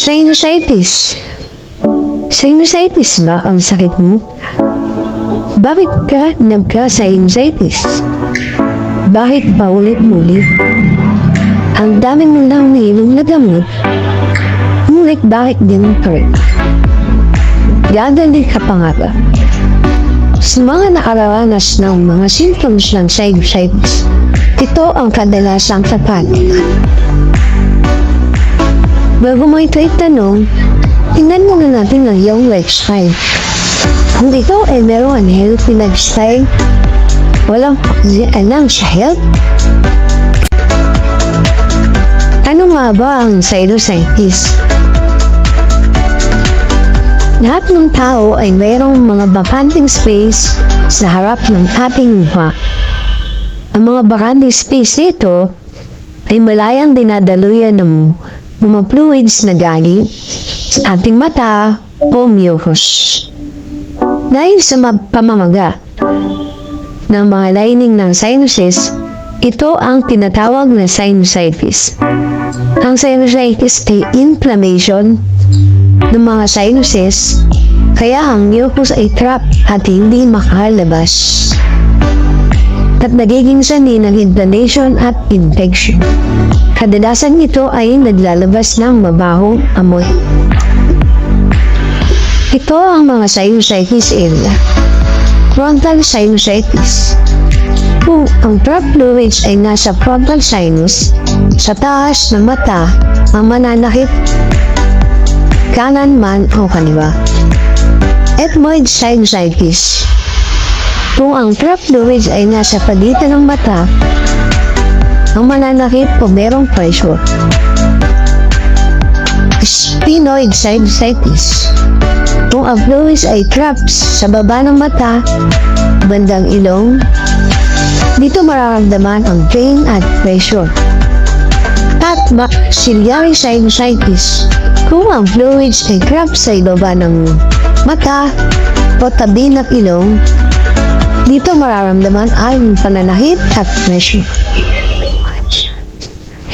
Sinusitis. Sinusitis ba ang sakit mo? Bakit ka nagka-sinusitis? Bakit paulit-ulit? Ang dami mo lang nainom na gamot. Ngunit bakit din rin? Gagaling ka pa nga ba? Sa mga nakaranas ng mga symptoms ng sinusitis, ito ang kadalasang tapat. Bago mo ito itanong, tingnan muna natin ang iyong lifestyle. Kung ikaw ay meron ang healthy lifestyle, walang alam sa health, ano nga ba ang sinusitis? Lahat ng tao ay mayroong mga bakanting space sa harap ng ating mukha. Ang mga bakanting space nito ay malayang dinadaluyan ng mga fluids na galing sa ating mata o mucus. Dahil sa ma- pamamaga ng mga lining ng sinuses, ito ang tinatawag na sinusitis. Ang sinusitis ay inflammation ng mga sinuses, kaya ang mucus ay trap at hindi makalabas. At nagiging sanhi ng inflammation at infection. Kadalasan ito ay naglalabas ng mabahong amoy. Ito ang mga sinusitis area. Frontal sinusitis. Kung ang trap fluids ay nasa frontal sinus, sa taas ng mata, ang mananakit kanan man o kaliwa. Ethmoid sinusitis. Kung ang trap fluids ay nasa pagitan ng mata, ang mananakit o merong pressure. Sphenoid sinusitis. Kung ang fluids ay traps sa baba ng mata, bandang ilong, dito mararamdaman ang pain at pressure. At maxillary sinusitis. Kung ang fluids ay traps sa ibaba ng mata o tabi ng ilong, dito mararamdaman ang pananahit at pressure.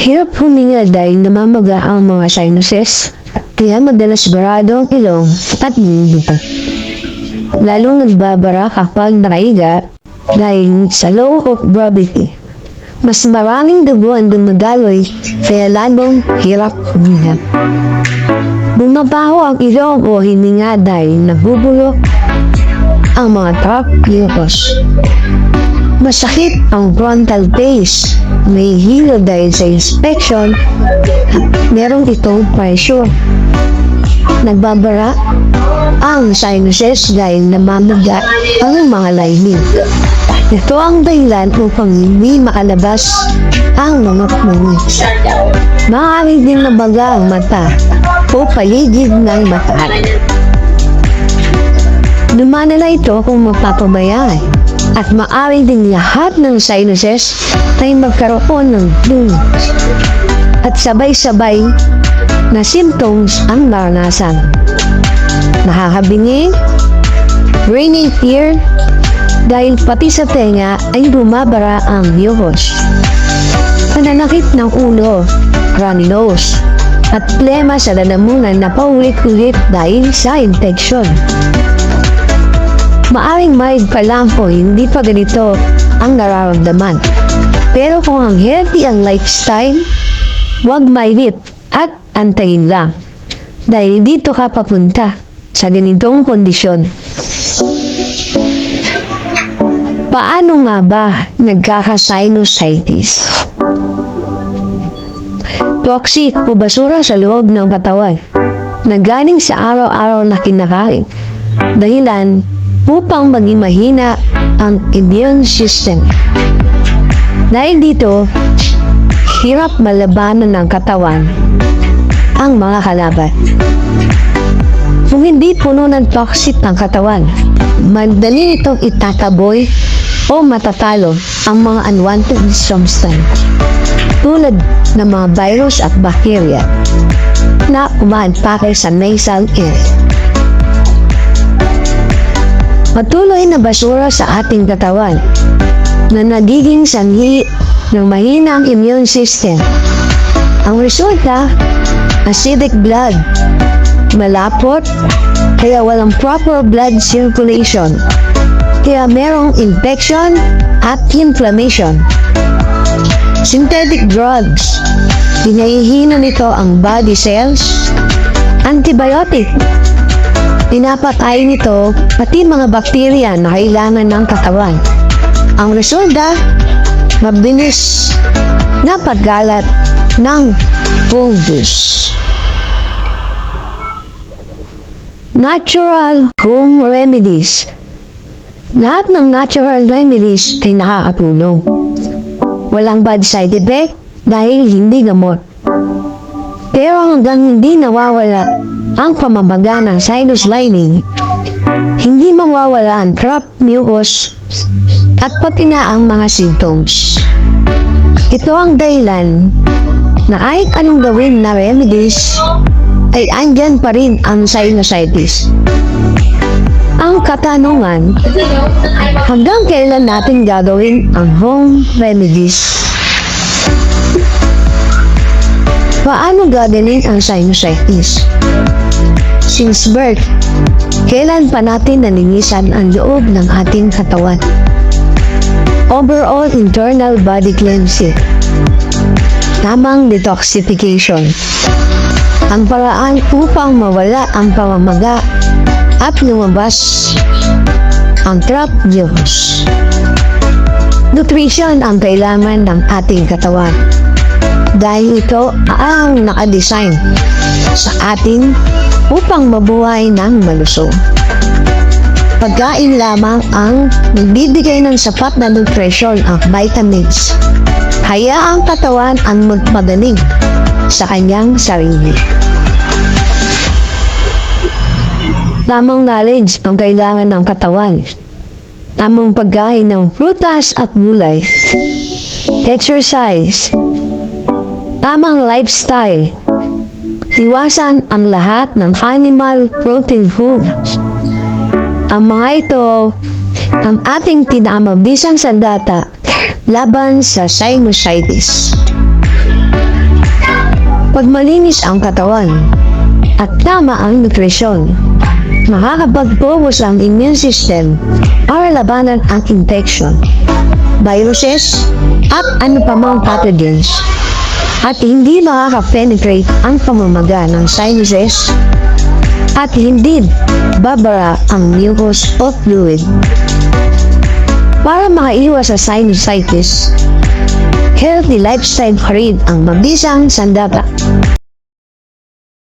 Hirap huminga dahil namamaga ang mga sinuses, kaya madalas barado ang ilong at bibig. Lalong nagbabara kapag nakahiga dahil sa low of gravity. Mas maraming dugo ang dumadaloy kaya lalong hirap huminga. Bumabaho ang ilong o hininga dahil nabubulok ang mga top mucus. Masakit ang frontal base. May hilo dahil sa inspection. Meron itong pressure. Nagbabara ang sinuses dahil namamaga ang mga lining. Ito ang dahilan upang hindi makalabas ang mga fluids. Maaari din nabaga ang mata o paligid ng mata. Lumanala ito kung mapapabayaan at maaari din lahat ng sinuses ay magkaroon ng fluids at sabay-sabay na symptoms ang naranasan. Nakakabingi, raining ear, dahil pati sa tenga ay bumabara ang mucus. Pananakit ng ulo, runny nose, at plema sa lalamunan na paulit-ulit dahil sa infection. Maaring mild pa lang po, hindi pa ganito ang nararamdaman. Pero kung ang healthy ang lifestyle, huwag mailit at antayin lang. Dahil dito ka papunta sa ganitong kondisyon. Paano nga ba nagkaka-sinusitis? Toxic o basura sa loob ng katawan na galing sa araw-araw na kinakain. Dahilan upang maging mahina ang immune system. Dahil dito, hirap malabanan ng katawan ang mga kalaban. Kung hindi puno ng toxic ang katawan, madali itong itataboy o matatalo ang mga unwanted substance tulad ng mga virus at bacteria na umaatake sa nasal area. Patuloy na basura sa ating katawan na nagiging sanhi ng mahinang immune system. Ang resulta, acidic blood, malapot, kaya walang proper blood circulation, kaya merong infection at inflammation. Synthetic drugs, pinahihina nito ang body cells, antibiotic, pinapatay nito pati mga bakterya na kailangan ng katawan. Ang resulta, mabilis na paggalat ng fungus. Natural home remedies. Lahat ng natural remedies ay nakakatulong. Walang bad side effect dahil hindi gamot. Pero hanggang hindi nawawala ang pamamaga ng sinus lining, hindi mawawala ang trapped mucus at pati na ang mga symptoms. Ito ang dahilan na kahit anong gawin na remedies, ay andyan pa rin ang sinusitis. Ang katanungan, hanggang kailan natin gagawin ang home remedies? Paano gagaling ang sinusitis? Since birth, kailan pa natin nalinisan ang loob ng ating katawan? Overall internal body cleansing. Tamang detoxification. Ang paraan upang mawala ang pamamaga at lumabas ang trap virus. Nutrition ang kailangan ng ating katawan dahil ito ang nakadesign sa atin upang mabuhay ng malusog. Pagkain lamang ang nagbibigay ng sapat na nutrition at vitamins. Kaya ang katawan ang magpagaling sa kanyang sarili. Tamang knowledge ang kailangan ng katawan. Tamang pagkain ng prutas at gulay. Exercise. Tamang lifestyle. Iwasan ang lahat ng animal protein foods. Ang mga ito ang ating pinamabisang sandata laban sa sinusitis. Pag malinis ang katawan at tama ang nutrisyon, makakapag-focus ang immune system para labanan ang infection, viruses, at ano pa mang pathogens at hindi makaka-penetrate ang pamamaga ng sinuses at hindi babara ang mucus o fluid. Para makaiwas sa sinusitis, healthy lifestyle pa rin ang mabisang sandata.